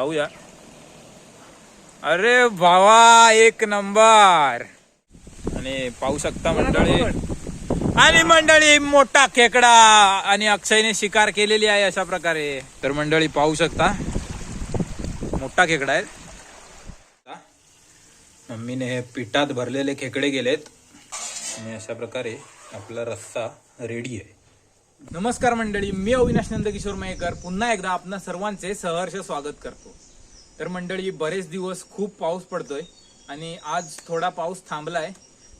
पाहूया. अरे भावा एक नंबर. आणि पाहू शकता मंडळी. आणि मंडळी मोठा खेकडा. आणि अक्षयने शिकार केलेली आहे अशा प्रकारे. तर मंडळी पाहू शकता. मोठा खेकडा आहे. मम्मीने हे पिठात भरलेले खेकडे गेलेत. आणि अशा प्रकारे आपला रस्सा रेडी आहे. नमस्कार मंडळी मी अविनाश नंदकिशोर मयेकर. पुन्हा एकदा आपणा सर्वांचे सहर्ष स्वागत करतो. तर मंडळी बरेच दिवस खूप पाऊस पडतोय आणि आज थोडा पाऊस थांबलाय.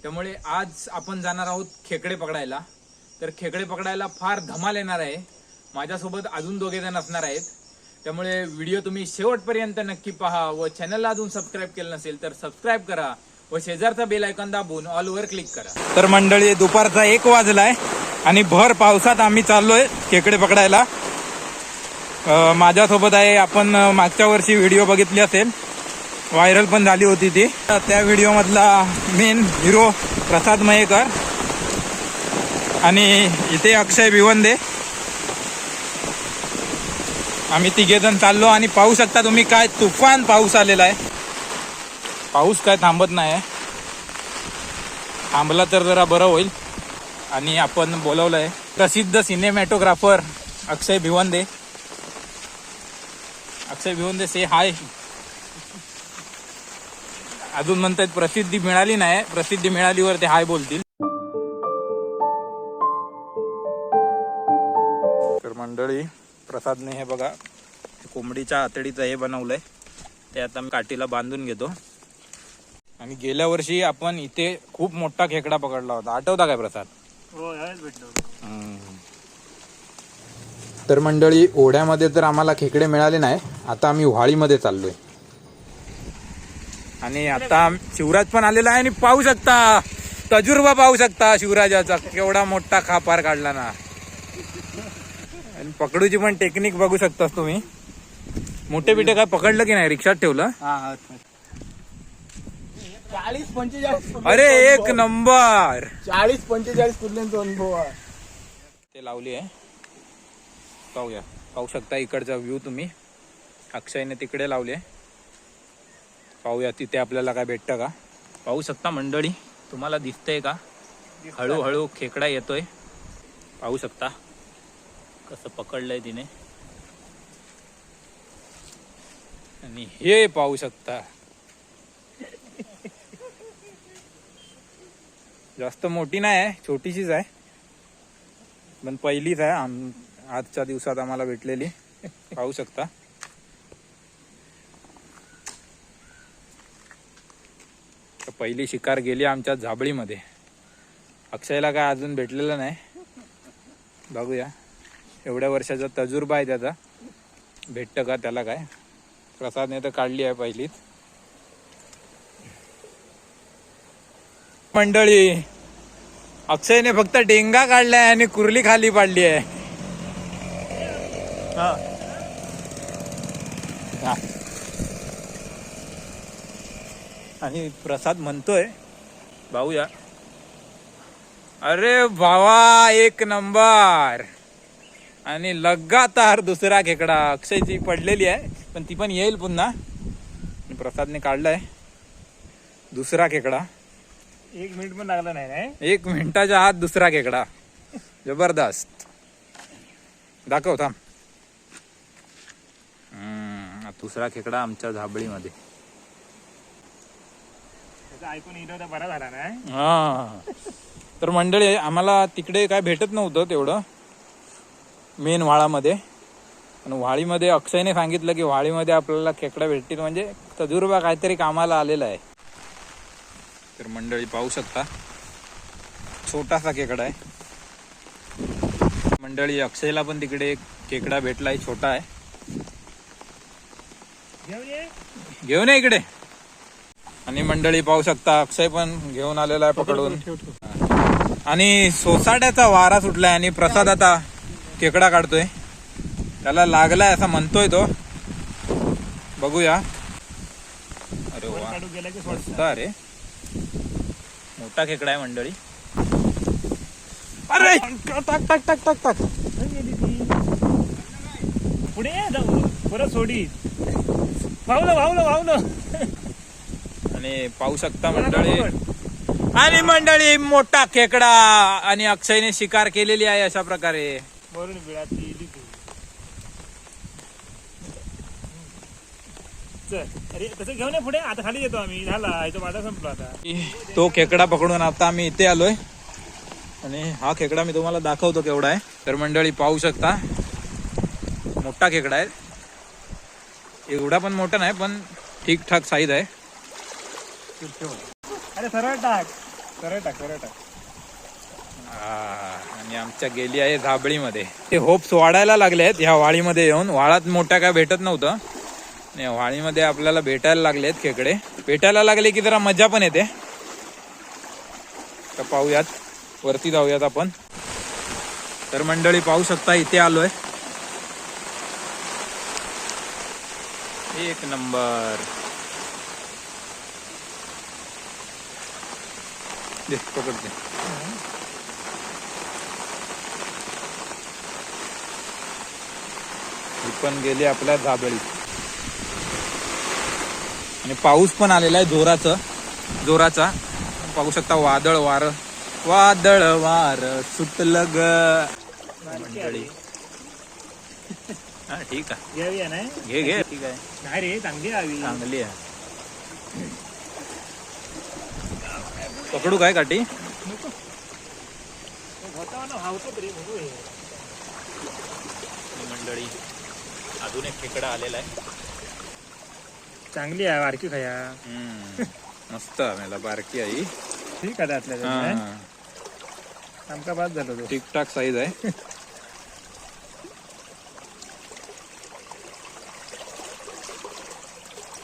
त्यामुळे आज आपण जाणार आहोत खेकडे पकडायला. तर खेकडे पकडायला फार धमाल येणार आहे. माझ्यासोबत अजून दोघे जण असणार आहेत. त्यामुळे व्हिडिओ तुम्ही शेवटपर्यंत नक्की पहा व चॅनलला अजून सबस्क्राईब केलं नसेल तर सबस्क्राईब करा व शेजारचा बेल आयकॉन दाबून ऑलवर क्लिक करा. तर मंडळी दुपारचा एक वाजलाय. आणि भर पावसात आम्ही चाललोय खेकडे पकडायला. माझ्यासोबत आहे आपण मागच्या वर्षी व्हिडिओ बघितली असेल. व्हायरल पण झाली होती ती. तर त्या व्हिडिओ मधला मेन हिरो प्रसाद मयेकर आणि इथे अक्षय भिवंदे. आम्ही तिघे जण चाललो आणि पाहू शकता तुम्ही काय तुफान पाऊस आलेला आहे. पाऊस काय थांबत नाही आहे थांबला तर जरा बरं होईल. आणि आपण बोलवलंय प्रसिद्ध सिनेमॅटोग्राफर अक्षय भिवंदे. अक्षय भिवंदे से हाय. अजून म्हणतात प्रसिद्धी मिळाली नाही. प्रसिद्धी मिळालीवर ते हाय बोलतील. तर मंडळी प्रसादने हे बघा कोंबडीच्या आतडीचं हे बनवलंय. ते आता मी काठीला बांधून घेतो. आणि गेल्या वर्षी आपण इथे खूप मोठा खेकडा पकडला होता. आठवता काय प्रसाद? तर मंडळी ओढ्यामध्ये तर आम्हाला खेकडे मिळाले नाही. आता आम्ही व्हाळीमध्ये चाललोय. आणि आता शिवराज पण आलेला आहे आणि पाहू शकता. तजुर्बा पाहू शकता शिवराजाचा. केवढा मोठा खापार काढला ना. आणि पकडूची पण टेक्निक बघू शकतास तुम्ही. मोठे बिटे काय पकडलं की नाही? रिक्षात ठेवलं? हा चाळीस पंचेचाळीस अरे एक नंबर. चाळीस पंचेचाळीस कुठल्यांचा अनुभव. आहे ते लावली आहे. पाहूया. पाहू शकता इकडचा व्ह्यू तुम्ही. अक्षयने तिकडे लावले पाहूया तिथे आपल्याला काय भेटतं का? पाहू शकता मंडळी तुम्हाला दिसतंय का? हळूहळू खेकडा येतोय. पाहू शकता कसं पकडलंय तिने. आणि हे पाहू शकता. जास्त मोठी नाही आहे छोटीशीच आहे. पण पहिलीच आहे आम आजच्या दिवसात आम्हाला भेटलेली. पाहू शकता. पहिली शिकार गेली आमच्या झाबळीमध्ये. अक्षयला काय अजून भेटलेलं नाही. बघूया. एवढ्या वर्षाचा तजुर्बा आहे त्याचा. भेटतं का त्याला काय? प्रसादने तर काढली आहे पहिलीच. मंडळी अक्षयने फक्त डेंगा काढलाय आणि कुर्ली खाली पाडली आहे. हा. आणि प्रसाद म्हणतोय भाऊया. अरे भावा एक नंबर. आणि लगातार दुसरा खेकडा अक्षयची पडलेली आहे पण ती पण येईल पुन्हा. प्रसादने काढलाय दुसरा खेकडा. एक मिनिट पण लागला नाही नाही एक मिनिटाच्या आत दुसरा खेकडा. जबरदस्त. दाखव थांब. हम्म, दुसरा खेकडा आमच्या झाबळीमध्ये. त्याचं ऐकून बरा झाला नाही. हा. तर मंडळी आम्हाला तिकडे काय भेटत नव्हतं तेवढं. मेन व्हाळामध्ये पण व्हाळीमध्ये अक्षयने सांगितलं की व्हाळीमध्ये आपल्याला खेकडा भेटतील. म्हणजे तजुर्बा काहीतरी कामाला आलेला आहे. तर मंडळी पाहू शकता. छोटासा खेकडा आहे. मंडळी अक्षयला पण तिकडे एक खेकडा भेटलाय छोटा आहे. घेऊन ये. इकडे. आणि मंडळी पाहू शकता अक्षय पण घेऊन आलेला आहे पकडून आणि सोसाट्याचा वारा सुटलाय आणि प्रसाद आता खेकडा काढतोय. त्याला लागलाय असं म्हणतोय तो. बघूया. अरे वा. अरे मोठा खेकडा आहे मंडळी. अरे! टाक टाक टाक टाक टाक पुढे जाऊ. परत सोडी. भावलं भावलं भावलं आणि पाहू शकता मंडळी. आणि मंडळी मोठा खेकडा. आणि अक्षयने शिकार केलेली आहे अशा प्रकारे. वरून बिळात ती इली ती. चल अरे तसं घेऊन पुढे. आता खाली येतो आम्ही. झाला. माझा संपला आता. तो खेकडा पकडून आता आम्ही इथे आलोय. आणि हा खेकडा मी तुम्हाला दाखवतो केवढा आहे. तर मंडळी पाहू शकता. मोठा खेकडा आहे. एवढा पण मोठा नाही पण ठीकठाक साईज आहे. अरे सरळ टाक. सरळ टाक सरळ टाक. आणि आमच्या गेली आहे झाबळीमध्ये. ते होप्स वाढायला लागले आहेत ह्या वाळीमध्ये येऊन. वाळात मोठ्या काय भेटत नव्हतं. नाही वाळीमध्ये आपल्याला भेटायला लागलेत खेकडे. भेटायला लागले की जरा मजा पण येते. तर पाहूयात वरती जाऊयात आपण. तर मंडळी पाहू शकता इथे आलोय. एक नंबर. दे पकडते पण गेली आपल्या जाबळीत. आणि पाऊस पण आलेला आहे जोराचं. जोराचा. पाहू शकता वादळ वार. वादळ वार. सुटलं ग. मंडळी. हा ठीक आहे. घे घे. ठीक आहे. नाही रे चांगली हवी चांगली आहे. पकडू काय काठी? मंडळी अजून एक खेकडा आलेला आहे. चांगली आहे बारकी खाया. हम्म. मस्त मला बारकी आई ठीक आहे त्यातल्या हा. त्यात. आमका बाद झालो तो. ठीकठाक साईज आहे.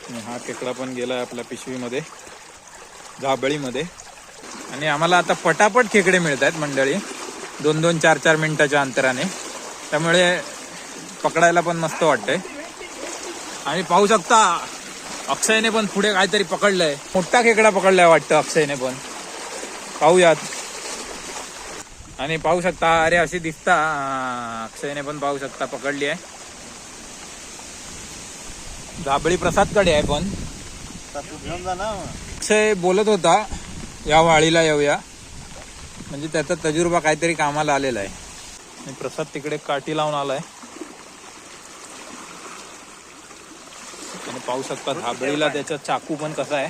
आणि हा खेकडा पण गेलाय आपल्या पिशवीमध्ये झाबळीमध्ये. आणि आम्हाला आता पटापट खेकडे मिळत आहेत मंडळी. दोन दोन चार चार मिनिटाच्या अंतराने. त्यामुळे पकडायला पण मस्त वाटतंय. आणि पाहू शकता अक्षयने पण पुढे काहीतरी पकडलंय. मोठा खेकडा पकडलाय वाटतं अक्षयने पण. पाहूयात. आणि पाहू शकता अरे अशी दिसता. अक्षयने पण पाहू शकता पकडली आहे दाबळी प्रसादकडे आहे पण. अक्षय बोलत होता या वाळीला येऊया. म्हणजे त्याचा तजुर्बा काहीतरी कामाला आलेला आहे. प्रसाद तिकडे काठी लावून आलाय. आणि पाहू शकता धाबळीला त्याचा चाकू पण कसा आहे.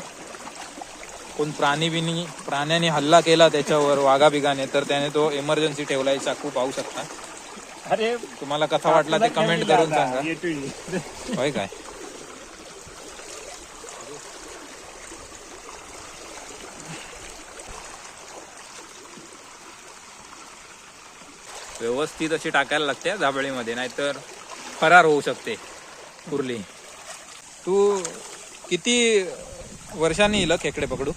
कोण प्राणी बिनी प्राण्याने हल्ला केला त्याच्यावर वाघा बिगाने तर त्याने तो इमर्जन्सी ठेवलाय चाकू पाहू शकता. अरे तुम्हाला कसा वाटला ते कमेंट करून सांगा. होय काय? व्यवस्थित अशी टाकायला लागते झाबळीमध्ये नाहीतर फरार होऊ शकते कुर्ली. तू किती वर्षांनी येईल खेकडे पकडू?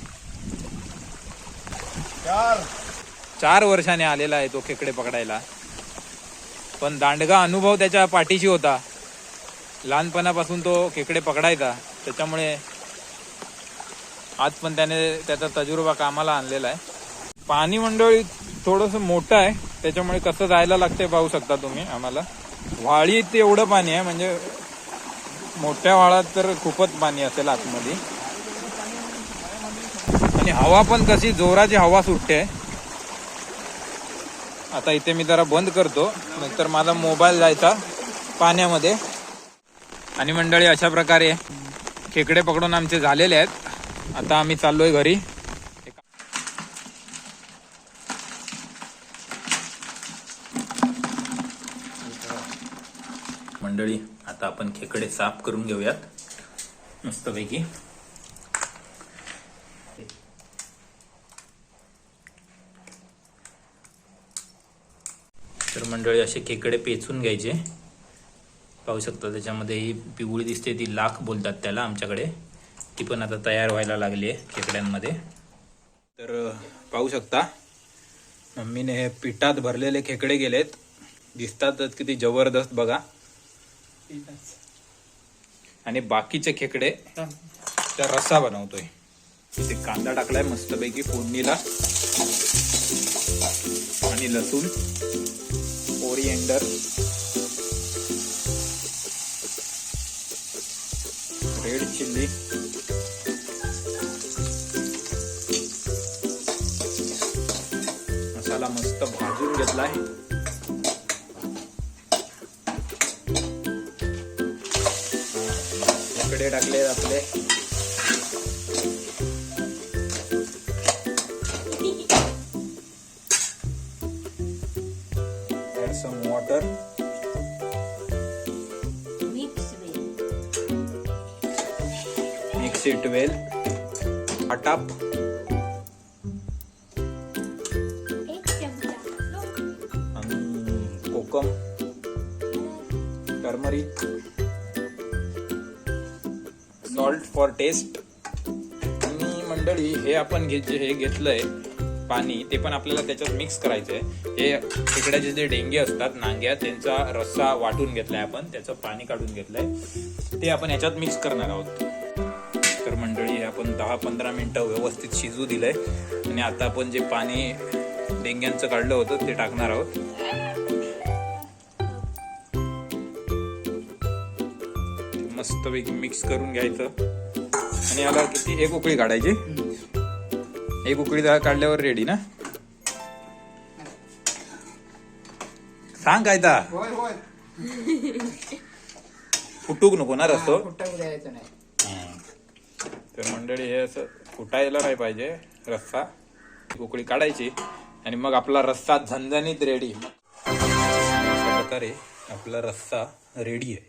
चार. चार वर्षाने आलेला आहे तो खेकडे पकडायला. पण दांडगा अनुभव त्याच्या पाठीशी होता. लहानपणापासून तो खेकडे पकडायचा. त्याच्यामुळे आज पण त्याने त्याचा तजुर्बा कामाला आणलेला आहे. पाणी मंडळी थोडस मोठं आहे. त्याच्यामुळे कसं जायला लागते पाहू शकता तुम्ही आम्हाला. वाळीत एवढं पाणी आहे. म्हणजे मोठ्या वाळात तर खूपच पाणी असेल आतमध्ये. आणि हवा पण कशी जोराची हवा सुटते. आता इथे मी जरा बंद करतो नंतर माझा मोबाईल जायचा पाण्यामध्ये. आणि मंडळी अशा प्रकारे खेकडे पकडून आमचे झालेले आहेत. आता आम्ही चाललोय घरी. मंडळी आता आपण खेकडे साफ करून घेऊयात. मस्तपैकी. तर मंडळी असे खेकडे पेचून घ्यायचे. पाहू शकता त्याच्यामध्ये ही पिवळी दिसते ती लाख बोलतात त्याला आमच्याकडे. ती पण आता तयार व्हायला लागली आहे खेकड्यांमध्ये. तर पाहू शकता मम्मीने हे पिठात भरलेले खेकडे गेलेत. दिसतातच किती जबरदस्त बघा. आणि बाकीचे खेकडे त्या रस्सा बनवतोय. इथे कांदा टाकलाय मस्तपैकी फोडणीला. आणि लसूण ओरिएंडर रेड चिल्ली. मसाला मस्त भाजून आहे वगैरे टाकले वॉटर मिक्स इट वेल आटाप सॉल्ट फॉर टेस्ट आणि मंडळी हे आपण घे जे हे घेतलंय पाणी ते पण आपल्याला त्याच्यात मिक्स करायचंय. हे तिकड्याचे जे डेंगे असतात नांग्या त्यांचा रस्सा वाटून घेतलाय आपण त्याचं पाणी काढून घेतलंय. ते आपण ह्याच्यात मिक्स करणार आहोत. तर मंडळी आपण दहा पंधरा मिनटं व्यवस्थित शिजू दिलंय. आणि आता आपण जे पाणी डेंग्यांचं काढलं होतं ते टाकणार आहोत. मस्तपैकी मिक्स करून घ्यायचं. आणि याला किती? एक उकळी काढायची. एक उकळी काढल्यावर रेडी ना? सांग काय होय फुटूक नको ना रस्तो. तर मंडळी हे असं फुटायला नाही पाहिजे रस्सा. उकळी काढायची आणि मग आपला रस्सा झणझणीत रेडी अशा प्रकारे आपला रस्सा रेडी आहे.